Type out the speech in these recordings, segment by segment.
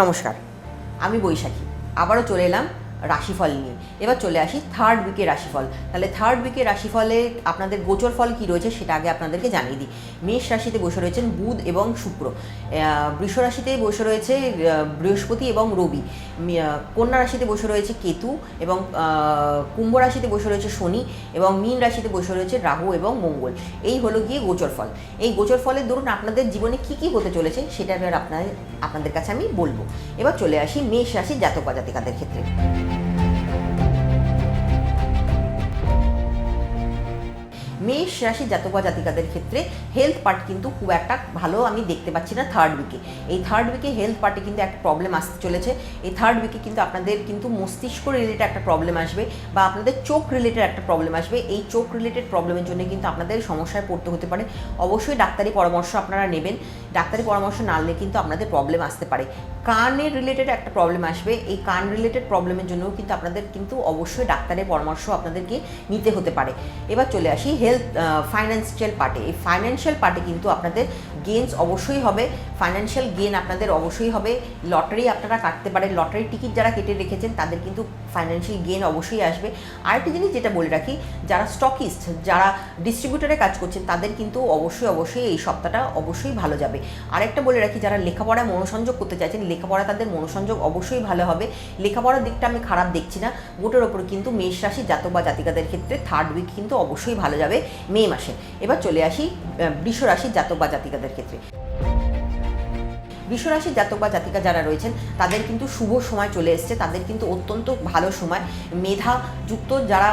নমস্কার আমি বৈশাখী। আবারও চলে এলাম রাশিফল নিয়ে। এবার চলে আসি থার্ড উইকের রাশিফল। তাহলে থার্ড উইকের রাশিফলে আপনাদের গোচর ফল কী রয়েছে সেটা আগে আপনাদেরকে জানিয়ে দিই। মেষ রাশিতে বসে রয়েছেন বুধ এবং শুক্র। বৃষ রাশিতে বসে রয়েছে বৃহস্পতি এবং রবি। কন্যা রাশিতে বসে রয়েছে কেতু এবং কুম্ভ রাশিতে বসে রয়েছে শনি এবং মীন রাশিতে বসে রয়েছে রাহু এবং মঙ্গল। এই হলো গিয়ে গোচর ফল। এই গোচর ফলের দরুন আপনাদের জীবনে কি কি হতে চলেছে সেটা এবার আপনাদের আপনাদের কাছে আমি বলব। এবার চলে আসি মেষ রাশির জাতক জাতিকাদের ক্ষেত্রে। মেষ রাশি জাতক বা জাতিকাদের ক্ষেত্রে হেলথ পার্ট কিন্তু খুব একটা ভালো আমি দেখতে পাচ্ছি না থার্ড উইকে এই থার্ড উইকে হেলথ পার্টে কিন্তু একটা প্রবলেম আসতে চলেছে। এই থার্ড উইকে কিন্তু আপনাদের কিন্তু মস্তিষ্ক রিলেটেড একটা প্রবলেম আসবে বা আপনাদের চোখ রিলেটেড একটা প্রবলেম আসবে। এই চোখ রিলেটেড প্রবলেমের জন্য কিন্তু আপনাদের সমস্যায় পড়তে হতে পারে। অবশ্যই ডাক্তারি পরামর্শ আপনারা নেবেন। ডাক্তারি পরামর্শ না নিলে কিন্তু আপনাদের প্রবলেম আসতে পারে। কানের রিলেটেড একটা প্রবলেম আসবে। এই কান রিলেটেড প্রবলেমের জন্যও কিন্তু আপনাদের কিন্তু অবশ্যই ডাক্তারের পরামর্শ আপনাদেরকে নিতে হতে পারে। এবার চলে আসি হেলথ ফাইন্যান্সিয়াল পার্টে এই ফাইন্যান্সিয়াল পার্টে কিন্তু আপনাদের গেমস অবশ্যই হবে। ফাইন্যান্সিয়াল গেন আপনাদের অবশ্যই হবে। লটারি আপনারা কাটতে পারেন। লটারির টিকিট যারা কেটে রেখেছেন, তাদের কিন্তু ফাইন্যান্সিয়াল গেন অবশ্যই আসবে। আরেকটি জিনিস যেটা বলে রাখি, যারা স্টকিস্ট যারা ডিস্ট্রিবিউটারে কাজ করছেন, তাদের কিন্তু অবশ্যই অবশ্যই এই সপ্তাহটা অবশ্যই ভালো যাবে। আরেকটা বলে রাখি, যারা লেখাপড়ায় মনোসংযোগ করতে চাইছেন লেখাপড়া তাদের মনোসংযোগ অবশ্যই ভালো হবে। লেখাপড়ার দিকটা আমি খারাপ দেখছি না। গোটের ওপর কিন্তু মেষ রাশি জাতক বা জাতিকাদের ক্ষেত্রে থার্ড উইক কিন্তু অবশ্যই ভালো যাবে মে মাসে। এবার চলে আসি বৃষ রাশি জাতক বা জাতিকাদের ক্ষেত্রে। বৃষরাশির জাতক বা জাতিকা যারা রয়েছেন, তাদের কিন্তু শুভ সময় চলে এসছে। তাদের কিন্তু অত্যন্ত ভালো সময়। মেধাযুক্ত যারা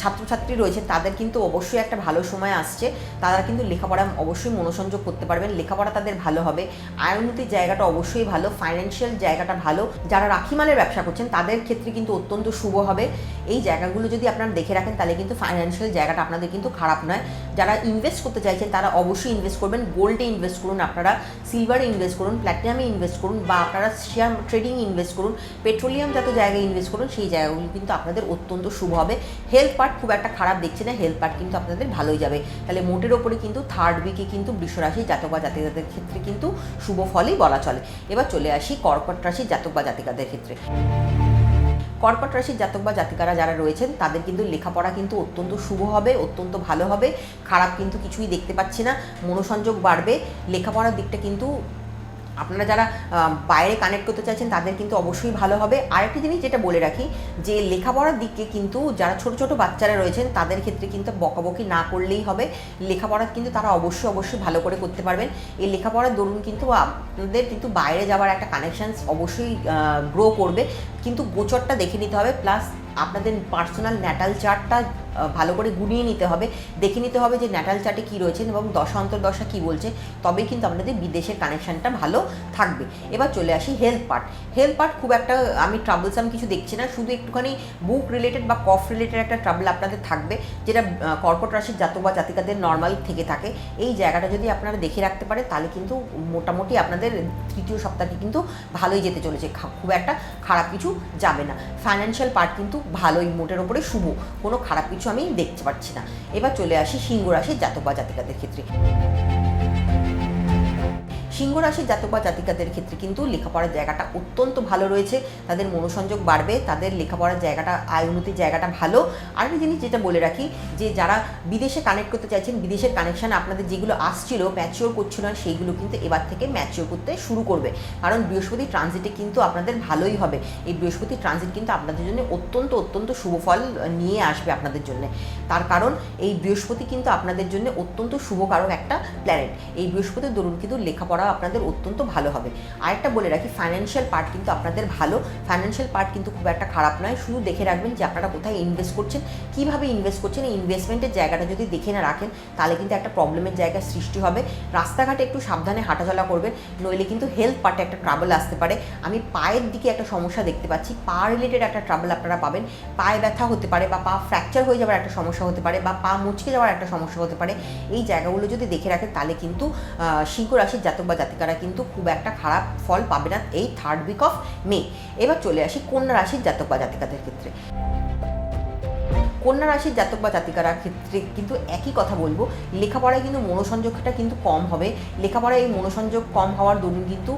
ছাত্রছাত্রী রয়েছেন, তাদের কিন্তু অবশ্যই একটা ভালো সময় আসছে। তারা কিন্তু লেখাপড়া অবশ্যই মনোসংযোগ করতে পারবেন। লেখাপড়া তাদের ভালো হবে। আয়নতির জায়গাটা অবশ্যই ভালো। ফাইন্যান্সিয়াল জায়গাটা ভালো। যারা রাখিমালের ব্যবসা করছেন, তাদের ক্ষেত্রে কিন্তু অত্যন্ত শুভ হবে। এই জায়গাগুলো যদি আপনারা দেখে রাখেন, তাহলে কিন্তু ফাইন্যান্সিয়াল জায়গাটা আপনাদের কিন্তু খারাপ নয়। যারা ইনভেস্ট করতে চাইছেন, তারা অবশ্যই ইনভেস্ট করবেন। গোল্ডে ইনভেস্ট করুন, আপনারা সিলভারে ইনভেস্ট করুন প্ল্যাটিনামে ইনভেস্ট করুন, বা আপনারা শেয়ার ট্রেডিং ইনভেস্ট করুন পেট্রোলিয়াম জাত জায়গায় ইনভেস্ট করুন, সেই জায়গাগুলো কিন্তু আপনাদের অত্যন্ত শুভ হবে। হেলথ পার্ট খুব একটা খারাপ দেখছে না হেলথ পার্ট কিন্তু আপনাদের ভালোই যাবে। তাহলে মোটের ওপরে কিন্তু থার্ড উইকে কিন্তু বৃষরাশি জাতক বা জাতিকাদের ক্ষেত্রে কিন্তু শুভ ফলই বলা চলে। এবার চলে আসি কর্কট রাশির জাতক বা জাতিকাদের ক্ষেত্রে। কর্কট রাশির জাতক বা জাতিকারা যারা রয়েছেন, তাদের কিন্তু লেখাপড়া কিন্তু অত্যন্ত শুভ হবে, অত্যন্ত ভালো হবে। খারাপ কিন্তু কিছুই দেখতে পাচ্ছি না। মনোসংযোগ বাড়বে। লেখাপড়ার দিকটা কিন্তু আপনারা যারা বাইরে কানেক্ট করতে চাইছেন, তাদের কিন্তু অবশ্যই ভালো হবে। আরেকটি জিনিস যেটা বলে রাখি, যে লেখাপড়ার দিকে কিন্তু যারা ছোট ছোট বাচ্চারা রয়েছেন, তাদের ক্ষেত্রে কিন্তু বকাবকি না করলেই হবে। লেখাপড়া কিন্তু তারা অবশ্যই অবশ্যই ভালো করে করতে পারবেন। এই লেখাপড়ার দরুন কিন্তু আপনাদের কিন্তু বাইরে যাওয়ার একটা কানেকশানস অবশ্যই গ্রো করবে। কিন্তু গোচরটা দেখে নিতে হবে প্লাস আপনাদের পার্সোনাল ন্যাটাল চার্টটা ভালো করে গুনিয়ে নিতে হবে। দেখে নিতে হবে যে ন্যাটাল চার্টে কী রয়েছেন এবং দশা অন্তর্দশা কী বলছে। তবেই কিন্তু আপনাদের বিদেশের কানেকশানটা ভালো থাকবে। এবার চলে আসি হেলথ পার্ট হেলথ পার্ট খুব একটা, আমি ট্রাবলসাম কিছু দেখছি না। শুধু একটুখানি বুক রিলেটেড বা কফ রিলেটেড একটা ট্রাবল আপনাদের থাকবে, যেটা কর্কট রাশির জাতক বা জাতিকাদের নর্মাল থেকে থাকে। এই জায়গাটা যদি আপনারা দেখে রাখতে পারেন তাহলে কিন্তু মোটামুটি আপনাদের তৃতীয় সপ্তাহটি কিন্তু ভালোই যেতে চলেছে। খুব একটা খারাপ কিছু যাবে না। ফাইন্যান্সিয়াল পার্ট কিন্তু ভালোই, মোটের ওপরে শুভ। কোনো খারাপ কিছু আমি দেখতে পাচ্ছি না। এবার চলে আসি সিংহ রাশির জাতক বা জাতিকাদের ক্ষেত্রে। সিংহ রাশির জাতক বা জাতিকাদের ক্ষেত্রে কিন্তু লেখাপড়ার জায়গাটা অত্যন্ত ভালো রয়েছে। তাদের মনোসংযোগ বাড়বে, তাদের লেখাপড়ার জায়গাটা, আয় উন্নতির জায়গাটা ভালো। আরেকটি জিনিস যেটা বলে রাখি, যে যারা বিদেশে কানেক্ট করতে চাইছেন, বিদেশের কানেকশান আপনাদের যেগুলো আসছিল ম্যাচিওর করছিল না, সেইগুলো কিন্তু এবার থেকে ম্যাচিওর করতে শুরু করবে। কারণ বৃহস্পতি ট্রানজিটে কিন্তু আপনাদের ভালোই হবে। এই বৃহস্পতি ট্রানজিট কিন্তু আপনাদের জন্য অত্যন্ত অত্যন্ত শুভ ফল নিয়ে আসবে আপনাদের জন্য। তার কারণ, এই বৃহস্পতি কিন্তু আপনাদের জন্য অত্যন্ত শুভকারক একটা প্ল্যানেট এই বৃহস্পতির দরুন কিন্তু লেখাপড়া আপনাদের অত্যন্ত ভালো হবে। আরেকটা বলে রাখি ফাইন্যান্সিয়াল পার্ট কিন্তু আপনাদের ভালো। ফাইন্যান্সিয়াল পার্ট কিন্তু খুব একটা খারাপ নয়। শুধু দেখে রাখবেন যে আপনারা কোথায় ইনভেস্ট করছেন, কীভাবে ইনভেস্ট করছেন। এই ইনভেস্টমেন্টের জায়গাটা যদি দেখে না রাখেন, তাহলে কিন্তু একটা প্রবলেমের জায়গা সৃষ্টি হবে। রাস্তাঘাটে একটু সাবধানে হাঁটাচলা করবেন, নইলে কিন্তু হেলথ পার্টে একটা ট্রাবল আসতে পারে। আমি পায়ের দিকে একটা সমস্যা দেখতে পাচ্ছি। পা রিলেটেড একটা ট্রাবল আপনারা পাবেন। পায়ে ব্যথা হতে পারে বা পা ফ্র্যাকচার হয়ে যাওয়ার একটা সমস্যা হতে পারে বা পা মুচকে যাওয়ার একটা সমস্যা হতে পারে। এই জায়গাগুলো যদি দেখে রাখেন, তাহলে কিন্তু সিংহ রাশির জাতক বা জাতিকারা কিন্তু খুব একটা খারাপ ফল পাবে না এই থার্ড উইক অফ মে এবার চলে আসি কন্যা রাশির জাতক বা জাতিকাদের ক্ষেত্রে। কন্যা রাশির জাতক বা জাতিকারা ক্ষেত্রে কিন্তু একই কথা বলব। লেখাপড়ায় কিন্তু মনোসংযোগটা কিন্তু কম হবে। লেখাপড়ায় এই মনোসংযোগ কম হওয়ার দরুন কিন্তু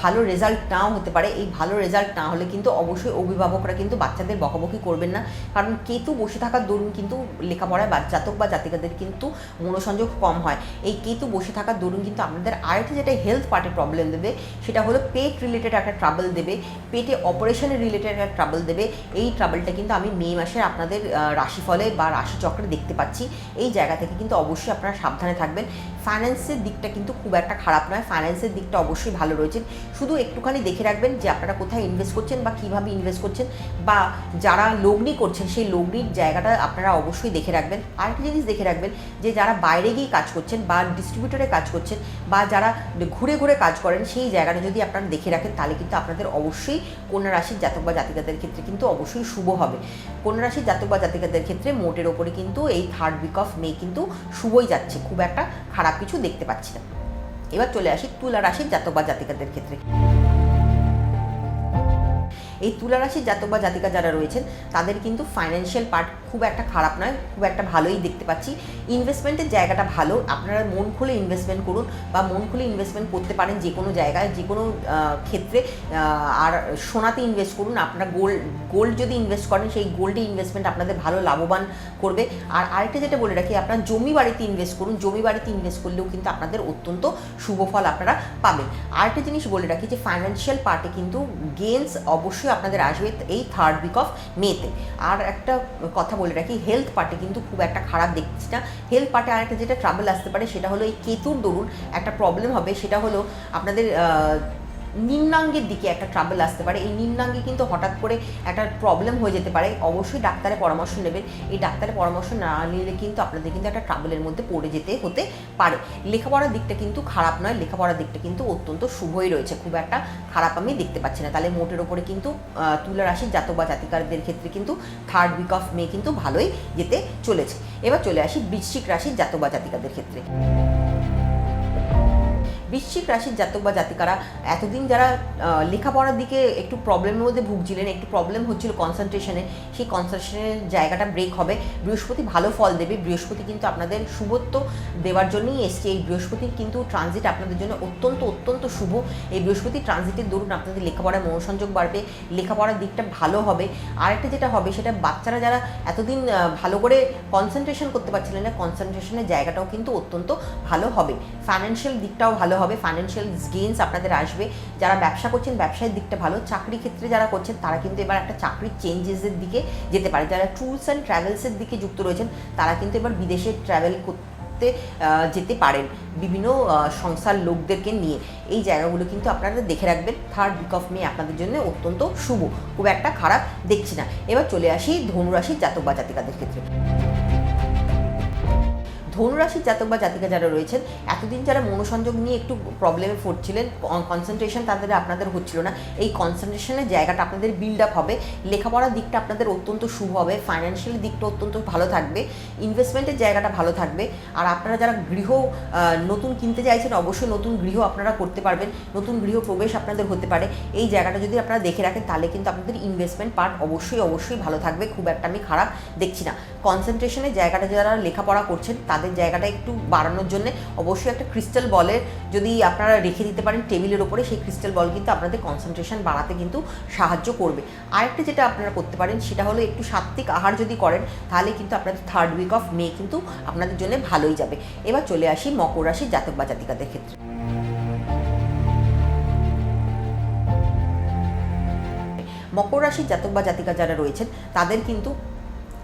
ভালো রেজাল্ট নাও হতে পারে। এই ভালো রেজাল্ট না হলে কিন্তু অবশ্যই অভিভাবকরা কিন্তু বাচ্চাদের বকাবকি করবেন না। কারণ কেতু বসে থাকার দরুন কিন্তু লেখাপড়ায় বা জাতক বা জাতিকাদের কিন্তু মনোসংযোগ কম হয়। এই কেতু বসে থাকার দরুন কিন্তু আপনাদের আরেকটা যেটা হেলথ পার্টে প্রবলেম দেবে, সেটা হলো পেট রিলেটেড একটা ট্রাবল দেবে পেটে অপারেশনের রিলেটেড একটা ট্রাবল দেবে। এই ট্রাবলটা কিন্তু আমি মে মাসে আপনাদের রাশিফলে বা রাশিচক্রে দেখতে পাচ্ছি। এই জায়গা থেকে কিন্তু অবশ্যই আপনারা সাবধানে থাকবেন। ফাইন্যান্সের দিকটা কিন্তু খুব একটা খারাপ নয়। ফাইন্যান্সের দিকটা অবশ্যই ভালো রয়েছে। শুধু একটুখানি দেখে রাখবেন যে আপনারা কোথায় ইনভেস্ট করছেন বা কীভাবে ইনভেস্ট করছেন বা যারা লগ্নি করছেন, সেই লগ্নির জায়গাটা আপনারা অবশ্যই দেখে রাখবেন। আরেকটা জিনিস দেখে রাখবেন যে যারা বাইরে গিয়ে কাজ করছেন বা ডিস্ট্রিবিউটরে কাজ করছেন বা যারা ঘুরে ঘুরে কাজ করেন, সেই জায়গাটা যদি আপনারা দেখে রাখেন, তাহলে কিন্তু আপনাদের অবশ্যই কন্যা রাশির জাতক বা জাতিকাদের ক্ষেত্রে কিন্তু অবশ্যই শুভ হবে। কন্যা রাশির জাতক বা জাতিকাদের ক্ষেত্রে মোটের ওপরে কিন্তু এই থার্ড উইক অফ মে কিন্তু শুভই যাচ্ছে। খুব একটা খারাপ কিছু দেখতে পাচ্ছি না। এবার চলে আসি তুলা রাশির জাতক বা জাতিকাদের ক্ষেত্রে। এই তুলা রাশির জাতক বা জাতিকা যারা রয়েছেন, তাদের কিন্তু ফাইন্যান্সিয়াল পার্ট খুব একটা খারাপ নয়, খুব একটা ভালোই দেখতে পাচ্ছি। ইনভেস্টমেন্টের জায়গাটা ভালো, আপনারা মন খুলে ইনভেস্টমেন্ট করুন বা মন খুলে ইনভেস্টমেন্ট করতে পারেন যে কোনো জায়গায়, যে কোনো ক্ষেত্রে আর সোনাতে ইনভেস্ট করুন। আপনারা গোল্ড গোল্ড যদি ইনভেস্ট করেন, সেই গোল্ডে ইনভেস্টমেন্ট আপনাদের ভালো লাভবান করবে। আর আরেকটা যেটা বলে রাখি, আপনার জমি বাড়িতে ইনভেস্ট করুন। জমি বাড়িতে ইনভেস্ট করলেও কিন্তু আপনাদের অত্যন্ত শুভ ফল আপনারা পাবেন। আরেকটা জিনিস বলে রাখি যে ফাইন্যান্সিয়াল পার্টে কিন্তু গেমস অবশ্যই আপনাদের আসবে এই থার্ড উইক অফ মেতে আর একটা কথা বলে রাখি হেলথ পার্টে কিন্তু খুব একটা খারাপ দেখছি না। হেলথ পার্টে আরেকটা যেটা ট্রাভেল আসতে পারে সেটা হলো এই কেতুর দরুন একটা প্রবলেম হবে, সেটা হলো আপনাদের নিম্নাঙ্গের দিকে একটা ট্রাবল আসতে পারে। এই নিম্নাঙ্গে কিন্তু হঠাৎ করে একটা প্রবলেম হয়ে যেতে পারে। অবশ্যই ডাক্তারের পরামর্শ নেবেন। এই ডাক্তারের পরামর্শ না নিলে কিন্তু আপনাদের কিন্তু একটা ট্রাবলের মধ্যে পড়ে যেতে হতে পারে। লেখাপড়ার দিকটা কিন্তু খারাপ নয়। লেখাপড়ার দিকটা কিন্তু অত্যন্ত শুভই রয়েছে। খুব একটা খারাপ আমি দেখতে পাচ্ছি না। তাহলে মোটের ওপরে কিন্তু তুলা রাশির জাতক বা জাতিকারদের ক্ষেত্রে কিন্তু থার্ড উইক অফ মে কিন্তু ভালোই যেতে চলেছে। এবার চলে আসি বৃশ্চিক রাশির জাতক বা জাতিকাদের ক্ষেত্রে। বৃশ্চিক রাশির জাতক বা জাতিকারা এতদিন যারা লেখাপড়ার দিকে একটু প্রবলেমের মধ্যে ভুগছিলেন, একটু প্রবলেম হচ্ছিল কনসেন্ট্রেশনে সেই কনসেন্ট্রেশনের জায়গাটা ব্রেক হবে। বৃহস্পতি ভালো ফল দেবে। বৃহস্পতি কিন্তু আপনাদের শুভত্ব দেওয়ার জন্যই এসছে। এই বৃহস্পতির কিন্তু ট্রানজিট আপনাদের জন্য অত্যন্ত অত্যন্ত শুভ। এই বৃহস্পতি ট্রানজিটের দরুন আপনাদের লেখাপড়ায় মনোসংযোগ বাড়বে, লেখাপড়ার দিকটা ভালো হবে। আরেকটা যেটা হবে, সেটা বাচ্চারা যারা এতদিন ভালো করে কনসেন্ট্রেশন করতে পারছিলেন না কনসেন্ট্রেশনের জায়গাটাও কিন্তু অত্যন্ত ভালো হবে। ফাইন্যান্সিয়াল দিকটাও ভালো হবে ফাইন্যান্সিয়াল গেইনস আপনাদের আসবে। যারা ব্যবসা করছেন ব্যবসায়ের দিকটা ভালো, চাকরি ক্ষেত্রে যারা করছেন, তারা কিন্তু এবার একটা চাকরির চেঞ্জেসের দিকে যেতে পারে। যারা ট্যুরস অ্যান্ড ট্রাভেলসের দিকে যুক্ত রয়েছেন, তারা কিন্তু এবার বিদেশে ট্রাভেল করতে যেতে পারেন বিভিন্ন সংস্থার লোকদেরকে নিয়ে। এই জায়গাগুলো কিন্তু আপনারা দেখে রাখবেন। থার্ড উইক অফ মে আপনাদের জন্য অত্যন্ত শুভ। খুব একটা খারাপ দেখছি না। এবার চলে আসি ধনুরাশির জাতক বা জাতিকাদের ক্ষেত্রে। ধনুরাশির জাতক বা জাতিকা যারা রয়েছেন, এতদিন যারা মনোসংযোগ নিয়ে একটু প্রবলেমে পড়ছিলেন কনসেন্ট্রেশন তাদের আপনাদের হচ্ছিল না। এই কনসেন্ট্রেশনের জায়গাটা আপনাদের বিল্ড আপ হবে। লেখাপড়ার দিকটা আপনাদের অত্যন্ত শুভ হবে। ফাইন্যান্সিয়াল দিকটা অত্যন্ত ভালো থাকবে। ইনভেস্টমেন্টের জায়গাটা ভালো থাকবে। আর আপনারা যারা গৃহ নতুন কিনতে চাইছেন, অবশ্যই নতুন গৃহ আপনারা করতে পারবেন। নতুন গৃহ প্রবেশ আপনাদের হতে পারে। এই জায়গাটা যদি আপনারা দেখে রাখেন, তাহলে কিন্তু আপনাদের ইনভেস্টমেন্ট পার্ট অবশ্যই অবশ্যই ভালো থাকবে। খুব একটা আমি খারাপ দেখছি না। কনসেন্ট্রেশনের জায়গাটা যারা লেখাপড়া করছেন, তাদের জায়গাটা একটু বাড়ানোর জন্য অবশ্যই একটা ক্রিস্টাল বলের যদি আপনারা রেখে দিতে পারেন টেবিলের ওপরে, সেই ক্রিস্টাল বল কিন্তু আপনাদের কনসেন্ট্রেশন বাড়াতে কিন্তু সাহায্য করবে। আরেকটা যেটা আপনারা করতে পারেন, সেটা হলো একটু সাত্ত্বিক আহার যদি করেন, তাহলে কিন্তু আপনাদের থার্ড উইক অফ মে কিন্তু আপনাদের জন্য ভালোই যাবে। এবার চলে আসি মকর রাশি জাতক বা জাতিকাদের ক্ষেত্রে। মকর রাশির জাতক বা জাতিকা যারা রয়েছেন, তাদের কিন্তু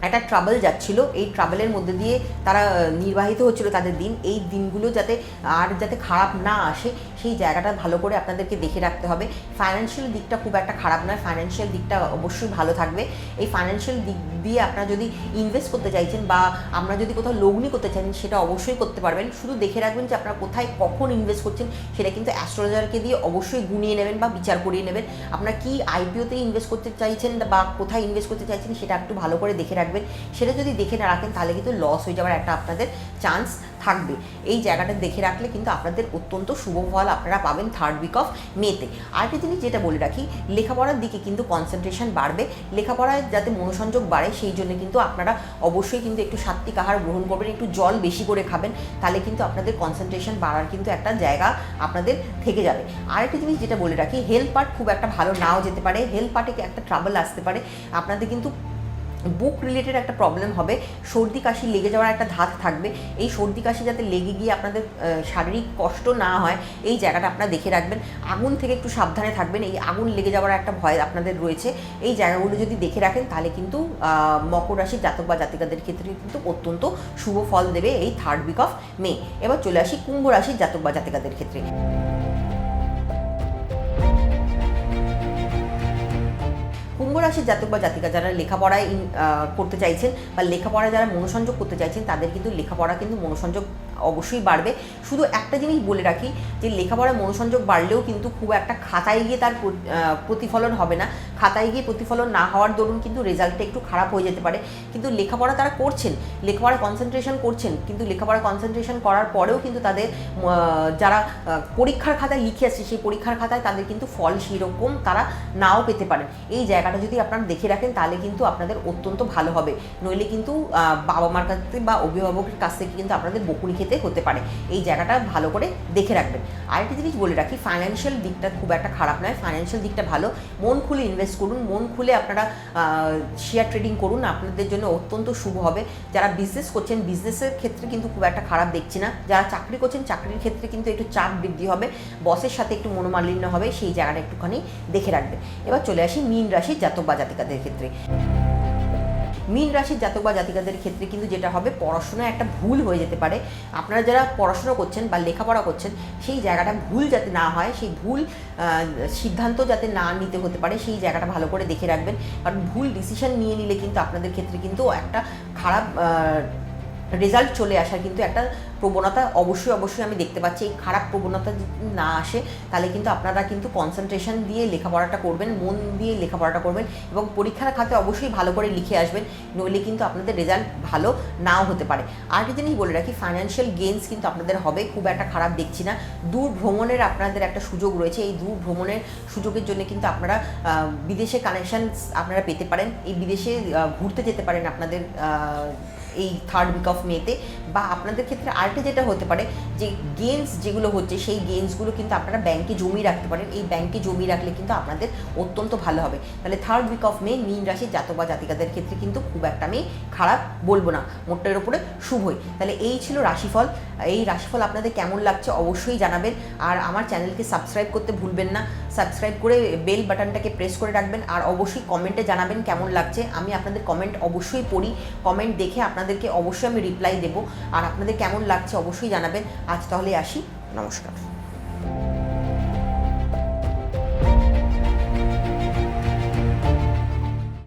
একটা ট্রাভেল যাচ্ছিল। এই ট্রাভেলের মধ্যে দিয়ে তারা নির্বাহিত হচ্ছিল তাদের দিন। এই দিনগুলো যাতে আর যাতে খারাপ না আসে সেই জায়গাটা ভালো করে আপনাদেরকে দেখে রাখতে হবে। ফাইন্যান্সিয়াল দিকটা খুব একটা খারাপ নয়। ফাইন্যান্সিয়াল দিকটা অবশ্যই ভালো থাকবে। এই ফাইন্যান্সিয়াল দিক দিয়ে আপনারা যদি ইনভেস্ট করতে চাইছেন বা আমরা যদি কোথাও লগ্নি করতে চাইছেন, সেটা অবশ্যই করতে পারবেন। শুধু দেখে রাখবেন যে আপনারা কোথায় কখন ইনভেস্ট করছেন, সেটা কিন্তু অ্যাস্ট্রোলজারকে দিয়ে অবশ্যই গুনিয়ে নেবেন বা বিচার করিয়ে নেবেন। আপনারা কি আইপিওতে ইনভেস্ট করতে চাইছেন বা কোথায় ইনভেস্ট করতে চাইছেন, সেটা একটু ভালো করে দেখে রাখবেন। সেটা যদি দেখে না রাখেন, তাহলে কিন্তু লস হয়ে যাওয়ার একটা আপনাদের চান্স থাকবে। এই জায়গাটা দেখে রাখলে কিন্তু আপনাদের অত্যন্ত শুভ ফল আপনারা পাবেন থার্ড উইক অফ মেতে আরেকটা জিনিস যেটা বলে রাখি, লেখাপড়ার দিকে কিন্তু কনসেন্ট্রেশন বাড়বে। লেখাপড়ায় যাতে মনোসংযোগ বাড়ে, সেই জন্য কিন্তু আপনারা অবশ্যই কিন্তু একটু সাত্বিক আহার গ্রহণ করবেন, একটু জল বেশি করে খাবেন, তাহলে কিন্তু আপনাদের কনসেন্ট্রেশন বাড়ার কিন্তু একটা জায়গা আপনাদের থেকে যাবে। আরেকটা জিনিস যেটা বলে রাখি হেলথ পার্ট খুব একটা ভালো নাও যেতে পারে। হেলথ পার্টে একটা ট্রাবল আসতে পারে। আপনাদের কিন্তু বুক রিলেটেড একটা প্রবলেম হবে, সর্দি কাশি লেগে যাওয়ার একটা ধাত থাকবে, এই সর্দি কাশি যাতে লেগে গিয়ে আপনাদের শারীরিক কষ্ট না হয়, এই জায়গাটা আপনারা দেখে রাখবেন। আগুন থেকে একটু সাবধানে থাকবেন, এই আগুন লেগে যাওয়ার একটা ভয় আপনাদের রয়েছে। এই জায়গাগুলো যদি দেখে রাখেন, তাহলে কিন্তু মকর রাশির জাতক বা জাতিকাদের ক্ষেত্রে কিন্তু অত্যন্ত শুভ ফল দেবে এই থার্ড উইক অফ মে এবার চলে আসি কুম্ভ রাশির জাতক বা জাতিকাদের ক্ষেত্রে। কুম্ভ রাশির জাতক বা জাতিকা যারা লেখাপড়ায় করতে চাইছেন বা লেখাপড়ায় যারা মনোসংযোগ করতে চাইছেন, তাদের কিন্তু লেখাপড়া কিন্তু মনোসংযোগ অবশ্যই বাড়বে। শুধু একটা জিনিস বলে রাখি যে, লেখাপড়ায় মনোসংযোগ বাড়লেও কিন্তু খুব একটা খাতায় গিয়ে তার প্রতিফলন হবে না। খাতায় গিয়ে প্রতিফলন না হওয়ার দরুন কিন্তু রেজাল্টটা একটু খারাপ হয়ে যেতে পারে। কিন্তু লেখাপড়া তারা করছেন লেখাপড়া কনসেন্ট্রেশন করছেন, কিন্তু লেখাপড়া কনসেন্ট্রেশন করার পরেও কিন্তু তাদের যারা পরীক্ষার খাতায় লিখে আসছে, সেই পরীক্ষার খাতায় তাদের কিন্তু ফল সেরকম তারা নাও পেতে পারেন। এই জায়গাটা যদি আপনারা দেখে রাখেন, তাহলে কিন্তু আপনাদের অত্যন্ত ভালো হবে। নইলে কিন্তু বাবা মার কাছ থেকে বা অভিভাবকের কাছ থেকে কিন্তু আপনাদের বকুনি খেতে হতে পারে। এই জায়গাটা ভালো করে দেখে রাখবেন। আরেকটি জিনিস বলে রাখি ফাইন্যান্সিয়াল দিকটা খুব একটা খারাপ নয়। ফাইন্যান্সিয়াল দিকটা ভালো। মন খুলে ইনভেস্ট করুন, মন খুলে আপনারা শেয়ার ট্রেডিং করুন, আপনাদের জন্য অত্যন্ত শুভ হবে। যারা বিজনেস করছেন বিজনেসের ক্ষেত্রে কিন্তু খুব একটা খারাপ দেখছি না। যারা চাকরি করছেন, চাকরির ক্ষেত্রে কিন্তু একটু চাপ বৃদ্ধি হবে। বসের সাথে একটু মনোমালিন্য হবে, সেই জায়গাটা একটুখানি দেখে রাখবে। এবার চলে আসি মীন রাশির জাতক বা জাতিকাদের ক্ষেত্রে। মীন রাশির জাতক বা জাতিকাদের ক্ষেত্রে কিন্তু যেটা হবে, পড়াশোনা একটা ভুল হয়ে যেতে পারে। আপনারা যারা পড়াশোনা করছেন বা লেখাপড়া করছেন, সেই জায়গাটা ভুল যাতে না হয়, সেই ভুল সিদ্ধান্ত যাতে না নিতে হতে পারে, সেই জায়গাটা ভালো করে দেখে রাখবেন। কারণ ভুল ডিসিশন নিয়ে নিলে কিন্তু আপনাদের ক্ষেত্রে কিন্তু একটা খারাপ রেজাল্ট চলে আসার কিন্তু একটা প্রবণতা অবশ্যই অবশ্যই আমি দেখতে পাচ্ছি। এই খারাপ প্রবণতা না আসে, তাহলে কিন্তু আপনারা কিন্তু কনসেন্ট্রেশন দিয়ে লেখাপড়াটা করবেন, মন দিয়ে লেখাপড়াটা করবেন এবং পরীক্ষার খাতে অবশ্যই ভালো করে লিখে আসবেন, নইলে কিন্তু আপনাদের রেজাল্ট ভালো নাও হতে পারে। আর একটা জিনিস বলে রাখি ফাইন্যান্সিয়াল গেইনস কিন্তু আপনাদের হবে, খুব একটা খারাপ দেখছি না। দূর ভ্রমণের আপনাদের একটা সুযোগ রয়েছে, এই দূর ভ্রমণের সুযোগের জন্য কিন্তু আপনারা বিদেশে কানেকশন আপনারা পেতে পারেন। এই বিদেশে ঘুরতে যেতে পারেন আপনাদের এই থার্ড উইক অফ মেতে বা আপনাদের ক্ষেত্রে আরেকটা যেটা হতে পারে যে গেমস যেগুলো হচ্ছে সেই গেমসগুলো কিন্তু আপনারা ব্যাংকে জমিয়ে রাখতে পারেন। এই ব্যাংকে জমিয়ে রাখলে কিন্তু আপনাদের অত্যন্ত ভালো হবে। তাহলে থার্ড উইক অফ মে মীন রাশির জাতক বা জাতিকাদের ক্ষেত্রে কিন্তু খুব একটা আমি খারাপ বলব না। মোটটার উপরে শুভই। তাহলে এই ছিল রাশিফল। এই রাশিফল আপনাদের কেমন লাগছে অবশ্যই জানাবেন। আর আমার চ্যানেলকে সাবস্ক্রাইব করতে ভুলবেন না। সাবস্ক্রাইব করে বেল বাটনটাকে প্রেস করে রাখবেন আর অবশ্যই কমেন্টে জানাবেন কেমন লাগছে। আমি আপনাদের কমেন্ট অবশ্যই পড়ি। কমেন্ট দেখে আপনাদেরকে অবশ্যই আমি রিপ্লাই দেবো। আর আপনাদের কেমন লাগছে অবশ্যই জানাবেন। আজ তাহলে আসি। নমস্কার।